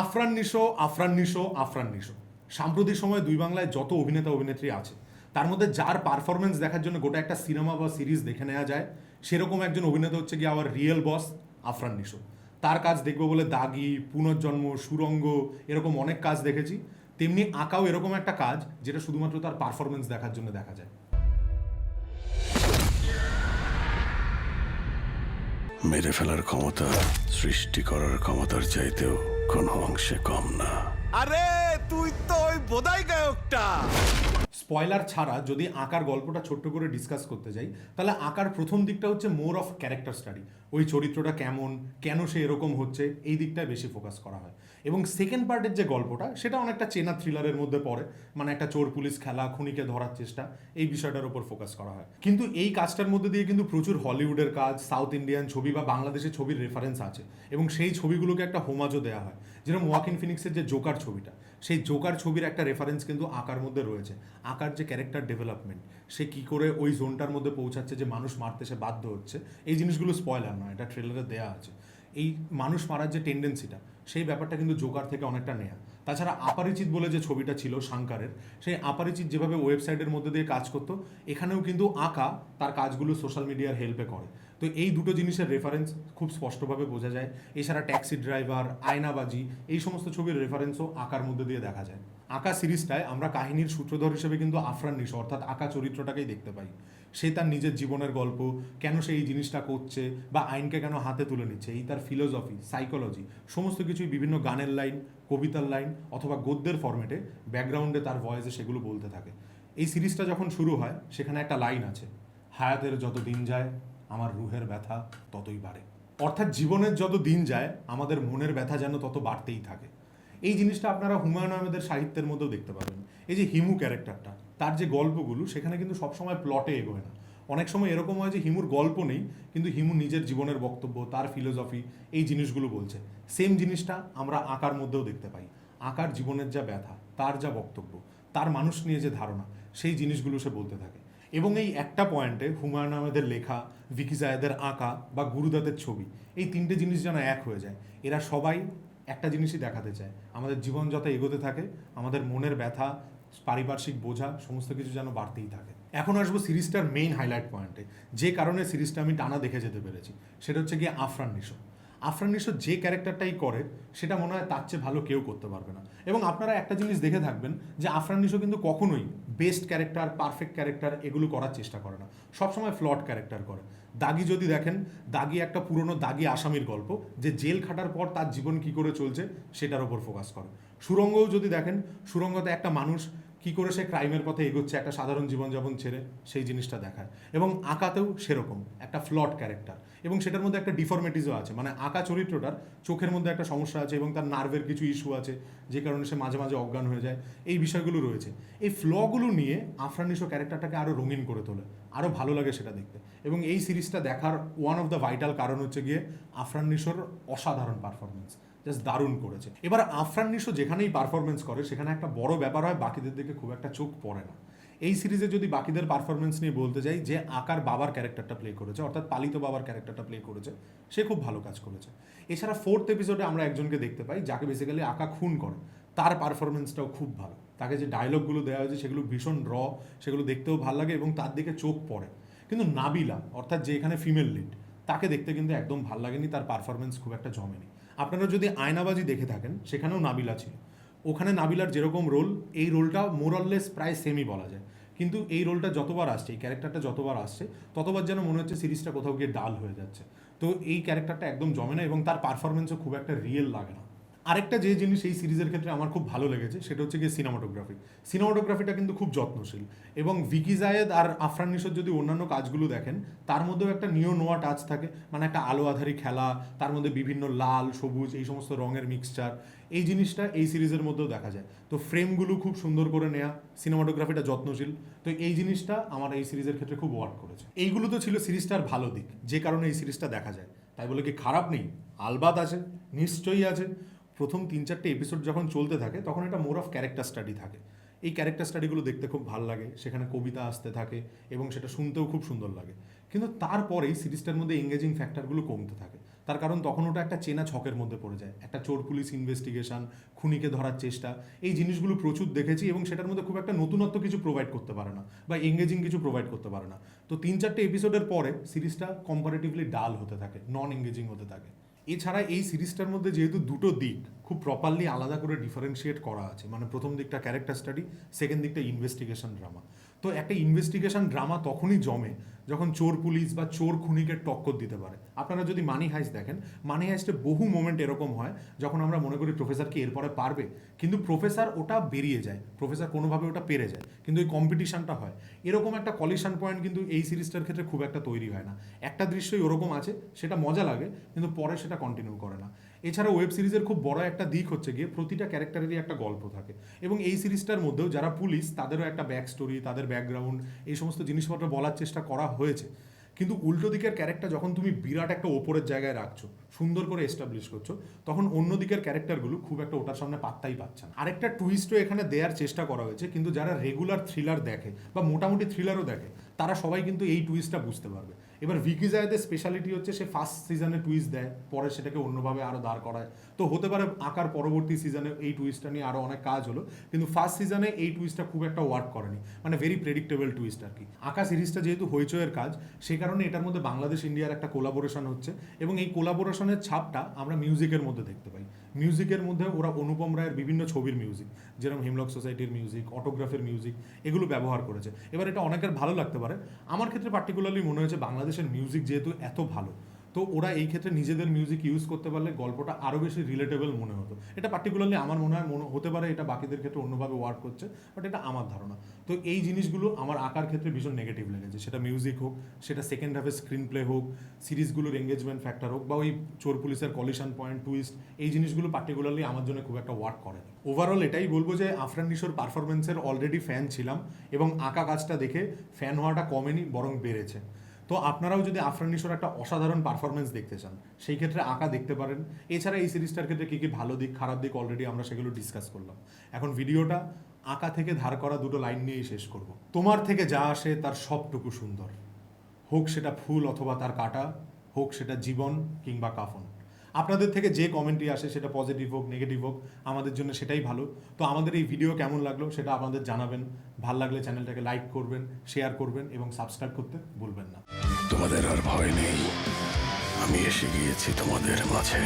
আফরান নিশো আফরান নিশো আফরান নিশো সাম্প্রতিক সময়ে দুই বাংলায় যত অভিনেতা, অভিনেত্রী আছে, তার মধ্যে যার পারফরমেন্স দেখার জন্য গোটা একটা সিনেমা বা সিরিজ দেখে নেওয়া যায়, সেরকম একজন অভিনেতা হচ্ছে গিয়ে আমার রিয়েল বস আফরান নিশো তার কাজ দেখব বলে দাগি, পুনর্জন্ম, সুরঙ্গ, এরকম অনেক কাজ দেখেছি। তেমনি আঁকাও এরকম একটা কাজ যেটা শুধুমাত্র তার পারফরমেন্স দেখার জন্য দেখা যায়। মেরে ফেলার ক্ষমতা, সৃষ্টি করার ক্ষমতার চাইতেও কোনো অংশে কম না। আরে, তুই তো ওই বোধাই গায়কটা। স্পয়লার ছাড়া যদি আঁকার গল্পটা ছোট্ট করে ডিসকাস করতে যাই, তাহলে আঁকার প্রথম দিকটা হচ্ছে মোর অফ ক্যারেক্টার স্টাডি ওই চরিত্রটা কেমন, কেন সে এরকম হচ্ছে, এই দিকটায় বেশি ফোকাস করা হয়। এবং সেকেন্ড পার্টের যে গল্পটা, সেটা অনেকটা চেনা থ্রিলারের মধ্যে পড়ে মানে একটা চোর পুলিশ খেলা, খুনিকে ধরার চেষ্টা, এই বিষয়টার উপর ফোকাস করা হয়। কিন্তু এই কাজটার মধ্যে দিয়ে কিন্তু প্রচুর হলিউডের কাজ সাউথ ইন্ডিয়ান ছবি বা বাংলাদেশের ছবির রেফারেন্স আছে। এবং সেই ছবিগুলোকে একটা হোমাজও দেওয়া হয়। যেরকম ওয়াকিন ফিনিক্সের যে জোকার ছবিটা। সেই জোকার ছবির একটা রেফারেন্স কিন্তু আঁকার মধ্যে রয়েছে। আঁকার যে ক্যারেক্টার ডেভেলপমেন্ট সে কি করে ওই জোনটার মধ্যে পৌঁছাচ্ছে যে মানুষ মারতে সে বাধ্য হচ্ছে, এই জিনিসগুলো স্পয়লার নয়, এটা ট্রেলারে দেওয়া আছে। এই মানুষ মারার যে টেন্ডেন্সিটা সেই ব্যাপারটা কিন্তু জোকার থেকে অনেকটা নেয়া। তাছাড়া আপারিচিত বলে যে ছবিটা ছিল শাঙ্কারের সেই আপারিচিত যেভাবে ওয়েবসাইটের মধ্যে দিয়ে কাজ করতো, এখানেও কিন্তু আঁকা তার কাজগুলো সোশ্যাল মিডিয়ার হেল্পে করে। তো এই দুটো জিনিসের রেফারেন্স খুব স্পষ্টভাবে বোঝা যায়। এছাড়া ট্যাক্সি ড্রাইভার আয়নাবাজি, এই সমস্ত ছবির রেফারেন্সও আঁকার মধ্যে দিয়ে দেখা যায়। আঁকা সিরিজটায় আমরা কাহিনীর সূত্রধর হিসেবে কিন্তু আফরান নিশো, অর্থাৎ আঁকা চরিত্রটাকেই দেখতে পাই। সে তার নিজের জীবনের গল্প, কেন সে এই জিনিসটা করছে বা আইনকে কেন হাতে তুলে নিচ্ছে, এই তার ফিলোসফি সাইকোলজি সমস্ত কিছুই বিভিন্ন গানের লাইন কবিতার লাইন অথবা গদ্যের ফরম্যাটে ব্যাকগ্রাউন্ডে তার ভয়েসে সেগুলো বলতে থাকে। এই সিরিজটা যখন শুরু হয়, সেখানে একটা লাইন আছে, হায়াতের যত দিন যায় আমার রুহের ব্যথা ততই বাড়ে। অর্থাৎ জীবনের যত দিন যায়, আমাদের মনের ব্যথা যেন তত বাড়তেই থাকে। এই জিনিসটা আপনারা হুমায়ুন আহমেদের সাহিত্যের মধ্যেও দেখতে পাবেন। এই যে হিমু ক্যারেক্টারটা, তার যে গল্পগুলো, সেখানে কিন্তু সবসময় প্লটে এগোয় না। অনেক সময় এরকম হয় যে হিমুর গল্প নেই, কিন্তু হিমু নিজের জীবনের বক্তব্য, তার ফিলোসফি এই জিনিসগুলো বলছে। সেম জিনিসটা আমরা আঁকার মধ্যেও দেখতে পাই। আঁকার জীবনের যা ব্যথা, তার যা বক্তব্য, তার মানুষ নিয়ে যে ধারণা, সেই জিনিসগুলো সে বলতে থাকে। এবং এই একটা পয়েন্টে হুমায়ুন আহমেদের লেখা ভিকি জায়েদের আঁকা বা গুরুদাতের ছবি, এই তিনটে জিনিস যেন এক হয়ে যায়। এরা সবাই একটা জিনিসই দেখাতে চায়। আমাদের জীবন যত এগোতে থাকে, আমাদের মনের ব্যথা, পারিপার্শ্বিক বোঝা, সমস্ত কিছু যেন বাড়তেই থাকে। এখন আসব সিরিজটার মেইন হাইলাইট পয়েন্টে যে কারণে সিরিজটা আমি টানা দেখে যেতে পেরেছি, সেটা হচ্ছে গিয়ে আফরান নিশো। আফরান নিশো যে ক্যারেক্টারটাই করে, সেটা মনে হয় তার চেয়ে ভালো কেউ করতে পারবে না। এবং আপনারা একটা জিনিস দেখে থাকবেন যে আফরান নিশো কিন্তু কখনোই বেস্ট ক্যারেক্টার পারফেক্ট ক্যারেক্টার এগুলো করার চেষ্টা করে না। সবসময় ফ্লট ক্যারেক্টার করে। দাগি যদি দেখেন, দাগি একটা পুরনো দাগি আসামির গল্প, যে জেল খাটার পর তার জীবন কি করে চলছে, সেটার ওপর ফোকাস করে। সুরঙ্গও যদি দেখেন, সুরঙ্গতে একটা মানুষ কি করে সে ক্রাইমের পথে এগোচ্ছে, একটা সাধারণ জীবনযাপন ছেড়ে সেই জিনিসটা দেখায়। এবং আঁকাতেও সেরকম, একটা ফ্লট ক্যারেক্টার। এবং সেটার মধ্যে একটা ডিফরমেটিসও আছে মানে আঁকা চরিত্রটার চোখের মধ্যে একটা সমস্যা আছে এবং তার নার্ভের কিছু ইস্যু আছে, যে কারণে সে মাঝে মাঝে অজ্ঞান হয়ে যায়। এই বিষয়গুলো রয়েছে। এই ফ্লগুলো নিয়ে আফরানিশো ক্যারেক্টারটাকে আরও রঙিন করে তোলে আরও ভালো লাগে সেটা দেখতে। এবং এই সিরিজটা দেখার ওয়ান অফ দ্য ভাইটাল কারণ হচ্ছে গিয়ে আফরান নিশোর অসাধারণ পারফরমেন্স জাস্ট দারুণ করেছে। এবার আফরান নিশো যেখানেই পারফরমেন্স করে, সেখানে একটা বড় ব্যাপার হয়, বাকিদের দিকে খুব একটা চোখ পড়ে না। এই সিরিজে যদি বাকিদের পারফরমেন্স নিয়ে বলতে যাই, যে আকার বাবার ক্যারেক্টারটা প্লে করেছে, অর্থাৎ পালিত বাবার ক্যারেক্টারটা প্লে করেছে, সে খুব ভালো কাজ করেছে। এছাড়া ফোর্থ এপিসোডে আমরা একজনকে দেখতে পাই, যাকে বেসিক্যালি আঁকা খুন করে। তার পারফরমেন্সটাও খুব ভালো। তাকে যে ডায়লগগুলো দেওয়া হয়েছে, সেগুলো ভীষণ র সেগুলো দেখতেও ভালো লাগে এবং তার দিকে চোখ পড়ে। কিন্তু নাবিলা, অর্থাৎ যে এখানে ফিমেল লিড তাকে দেখতে কিন্তু একদম ভালো লাগেনি, তার পারফরমেন্স খুব একটা জমেনি। আপনারা যদি আয়নাবাজি দেখে থাকেন, সেখানেও নাবিলা ছিল ওখানে নাবিলার যেরকম রোল, এই রোলটা মোরললেস প্রায় সেমই বলা যায়। কিন্তু এই রোলটা যতবার আসছে, এই ক্যারেক্টারটা যতবার আসছে, ততবার যেন মনে হচ্ছে সিরিজটা কোথাও গিয়ে ডাল হয়ে যাচ্ছে। তো এই ক্যারেক্টারটা একদম জমে না এবং তার পারফরমেন্সও খুব একটা রিয়েল লাগে না। আরেকটা যে জিনিস এই সিরিজের ক্ষেত্রে আমার খুব ভালো লেগেছে, সেটা হচ্ছে গিয়ে সিনেমাটোগ্রাফি সিনেমাটোগ্রাফিটা কিন্তু খুব যত্নশীল এবং ভিকি জায়েদ আর আফরান নিশোর যদি অন্যান্য কাজগুলো দেখেন, তার মধ্যেও একটা নিও নোয়া টাচ থাকে মানে একটা আলো আধারি খেলা, তার মধ্যে বিভিন্ন লাল, সবুজ, এই সমস্ত রঙের মিক্সচার এই জিনিসটা এই সিরিজের মধ্যেও দেখা যায়। তো ফ্রেমগুলো খুব সুন্দর করে নেয়া সিনেমাটোগ্রাফিটা যত্নশীল, তো এই জিনিসটা আমার এই সিরিজের ক্ষেত্রে খুব ওয়ার্ক করেছে। এইগুলো তো ছিল সিরিজটার ভালো দিক, যে কারণে এই সিরিজটা দেখা যায়। তাই বলে কি খারাপ নেই? আলবাত আছে, নিশ্চয়ই আছে। প্রথম তিন চারটে এপিসোড যখন চলতে থাকে, তখন এটা মোর অফ ক্যারেক্টার স্টাডি থাকে। এই ক্যারেক্টার স্টাডিগুলো দেখতে খুব ভালো লাগে, সেখানে কবিতা আসতে থাকে এবং সেটা শুনতেও খুব সুন্দর লাগে। কিন্তু তারপরেই সিরিজটার মধ্যে এঙ্গেজিং ফ্যাক্টরগুলো কমতে থাকে। তার কারণ তখন ওটা একটা চেনা ছকের মধ্যে পড়ে যায়। একটা চোর পুলিশ ইনভেস্টিগেশন খুনিকে ধরার চেষ্টা, এই জিনিসগুলো প্রচুর দেখেছি এবং সেটার মধ্যে খুব একটা নতুনত্ব কিছু প্রোভাইড করতে পারে না বা এঙ্গেজিং কিছু প্রোভাইড করতে পারে না। তো তিন চারটে এপিসোডের পরে সিরিজটা কম্পারেটিভলি ডাল হতে থাকে নন এঙ্গেজিং হতে থাকে। এছাড়া এই সিরিজটার মধ্যে যেহেতু দুটো দিক, খুব প্রপারলি আলাদা করে ডিফারেন্সিয়েট করা আছে। মানে প্রথম দিকটা ক্যারেক্টার স্টাডি সেকেন্ড দিকটা ইনভেস্টিগেশন ড্রামা তো একটা ইনভেস্টিগেশন ড্রামা তখনই জমে যখন চোর পুলিশ বা চোর খুনিকে টক্কর দিতে পারে। আপনারা যদি মানি হাইস্ট দেখেন মানি হাইস্টে বহু মোমেন্ট এরকম হয় যখন আমরা মনে করি প্রফেসর কি এরপরে পারবে, কিন্তু প্রফেসর ওটা বেরিয়ে যায় প্রফেসর কোনোভাবে ওটা পেরে যায়, কিন্তু এই কম্পিটিশনটা হয়। এরকম একটা কলিশন পয়েন্ট কিন্তু এই সিরিজটার ক্ষেত্রে খুব একটা তৈরি হয় না। একটা দৃশ্যই ওরকম আছে, সেটা মজা লাগে, কিন্তু পরে সেটা কন্টিনিউ করে না। এছাড়া ওয়েব সিরিজের খুব বড় একটা দিক হচ্ছে গিয়ে প্রতিটা ক্যারেক্টারেরই একটা গল্প থাকে। এবং এই সিরিজটার মধ্যেও যারা পুলিশ তাদেরও একটা ব্যাক স্টোরি তাদের ব্যাকগ্রাউন্ড এই সমস্ত জিনিসপত্র বলার চেষ্টা করা হয়েছে। কিন্তু উল্টো দিকের ক্যারেক্টার যখন তুমি বিরাট একটা ওপরের জায়গায় রাখছো, সুন্দর করে এস্টাবলিশ করছ, তখন অন্য দিকের ক্যারেক্টারগুলো খুব একটা ওটার সামনে পাত্তাই পাচ্ছে না। আরেকটা টুইস্টও এখানে দেওয়ার চেষ্টা করা হয়েছে, কিন্তু যারা রেগুলার থ্রিলার দেখে বা মোটামুটি থ্রিলারও দেখে, তারা সবাই কিন্তু এই টুইস্টটা বুঝতে পারবে। এবার ভিকি জায়দের স্পেশালিটি হচ্ছে সে ফার্স্ট সিজনে টুইস্ট দেয়, পরে সেটাকে অন্যভাবে আরও দাঁড় করায়। তো হতে পারে আঁকার পরবর্তী সিজনে এই টুইস্টটা নিয়ে আরও অনেক কাজ হলো, কিন্তু ফার্স্ট সিজনে এই টুইস্টটা খুব একটা ওয়ার্ক করেনি। মানে ভেরি প্রেডিক্টেবল টুইস্ট আর কি। আঁকা সিরিজটা যেহেতু হইচয়ের কাজ, সে কারণে এটার মধ্যে বাংলাদেশ, ইন্ডিয়ার একটা কোলাবোরেশন হচ্ছে এবং এই কোলাবোরেশনের ছাপটা আমরা মিউজিকের মধ্যে দেখতে পাই। মিউজিকের মধ্যে ওরা অনুপম রায়ের বিভিন্ন ছবির মিউজিক যেরকম হিমলক সোসাইটির মিউজিক অটোগ্রাফের মিউজিক এগুলো ব্যবহার করেছে। এবার এটা অনেকের ভালো লাগতে পারে। আমার ক্ষেত্রে পার্টিকুলারলি মনে হয়েছে বাংলাদেশের মিউজিক যেহেতু এত ভালো, তো ওরা এই ক্ষেত্রে নিজেদের মিউজিক ইউজ করতে পারলে গল্পটা আরও বেশি রিলেটেবল মনে হতো। এটা পার্টিকুলারলি আমার মনে হয় মনে হতে পারে এটা বাকিদের ক্ষেত্রে অন্যভাবে ওয়ার্ক করছে বাট এটা আমার ধারণা। তো এই জিনিসগুলো আমার আঁকার ক্ষেত্রে ভীষণ নেগেটিভ লেগেছে। সেটা মিউজিক হোক, সেটা সেকেন্ড হাফে স্ক্রিন প্লে হোক, সিরিজগুলোর এঙ্গেজমেন্ট ফ্যাক্টর হোক, বা ওই চোর পুলিশের কলিশন পয়েন্ট টুইস্ট এই জিনিসগুলো পার্টিকুলারলি আমার জন্য খুব একটা ওয়ার্ক করে ওভারঅল এটাই বলব যে আফরান নিশোর পারফরমেন্সের অলরেডি ফ্যান ছিলাম এবং আঁকা কাজটা দেখে ফ্যান হওয়াটা কমেনি, বরং বেড়েছে। তো আপনারাও যদি আফরান নিশোর একটা অসাধারণ পারফরমেন্স দেখতে চান, সেই ক্ষেত্রে আঁকা দেখতে পারেন। এছাড়া এই সিরিজটার ক্ষেত্রে কী কী ভালো দিক, খারাপ দিক অলরেডি আমরা সেগুলো ডিসকাস করলাম। এখন ভিডিওটা আঁকা থেকে ধার করা দুটো লাইন নিয়েই শেষ করব। তোমার থেকে যা আসে তার সবটুকু সুন্দর। হোক সেটা ফুল অথবা তার কাটা, হোক সেটা জীবন কিংবা কাফন। আপনাদের থেকে যে কমেন্টই আসে সেটা পজিটিভ হোক নেগেটিভ হোক, আমাদের জন্য সেটাই ভালো। তো আমাদের এই ভিডিও কেমন লাগল সেটা আপনাদের জানাবেন। ভালো লাগলে চ্যানেলটাকে লাইক করবেন শেয়ার করবেন এবং সাবস্ক্রাইব করতে ভুলবেন না। তোমাদের আর ভয় নেই। আমি এসে গিয়েছি তোমাদের মাঝে।